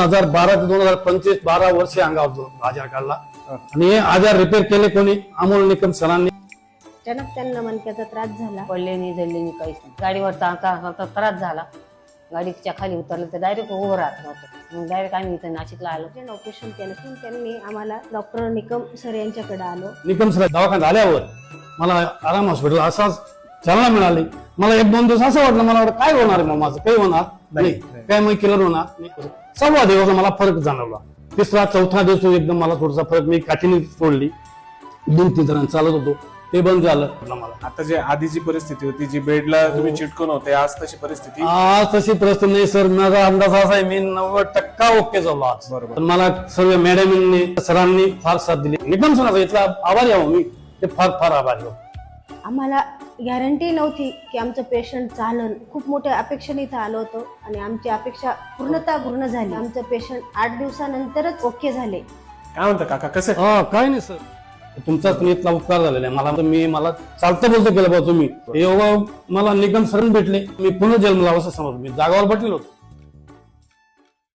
हजार बारा ते दोन हजार पंचवीस बारा वर्ष अंगावर आजार काढला. आणि हे आजार रिपेअर केले कोणी? अमोल निकम सरांनी. अचानक त्यांना मणक्याचा त्रास झाला. पडले नाही काहीच नाही. गाडीवर चालता चालता त्रास झाला. गाडीच्या खाली उतरलं तर डायरेक्ट उभं राहत नव्हतं. मग डायरेक्ट आम्ही इथं नाशिकला आलो. ऑपरेशन केलं. पण त्यांनी आम्हाला डॉक्टर निकम सर यांच्याकडे आलो. निकम सर दवाखान्यात आल्यावर मला आराम हॉस्पिटल असाच चालना मिळाली. मला एक दोन दिवस असं वाटलं मला वाटलं काय होणार आहे मग माझं? काही होणार? नाही काय मग केलं होणार? नाही. सहावा दिवस मला फरक जाणवला. तिसरा चौथा दिवस एकदम मला थोडासा फरक मी काठीने सोडली. दोन तीन जणांना चालत होतो. ते बंद झालं. मला. आता जे आधीची परिस्थिती होती जी बेडला तुम्ही चिटकून होते आज तशी परिस्थिती? आज तशी परिस्थिती नाही सर. माझा अंदाज असा आहे मी नव्वद टक्का ओके झालो आज. बरोबर. पण मला सर्व मॅडमनी सरांनी फार साथ दिली. निकम सरांचा इथला आभारी आहो मी ते फार फार आभारी आहो. आम्हाला गॅरंटी नव्हती की आमचं पेशंट चालन. खूप मोठ्या अपेक्षेने इथं आलो होतो आणि आमची अपेक्षा पूर्णता पूर्ण झाली. आमचं पेशंट आठ दिवसानंतरच ओके झाले. काय म्हणता काका? कसं? हा काय नाही सर. तुमचा तुम्ही इथला उपकार झालेला आहे. मला मी मला चालतं बोलतो केलं बा तुम्ही. योगा मला निकम सरण भेटले. मी पुन्हा जन्मला असं समजतो मी जागावर बटलेलो होतो.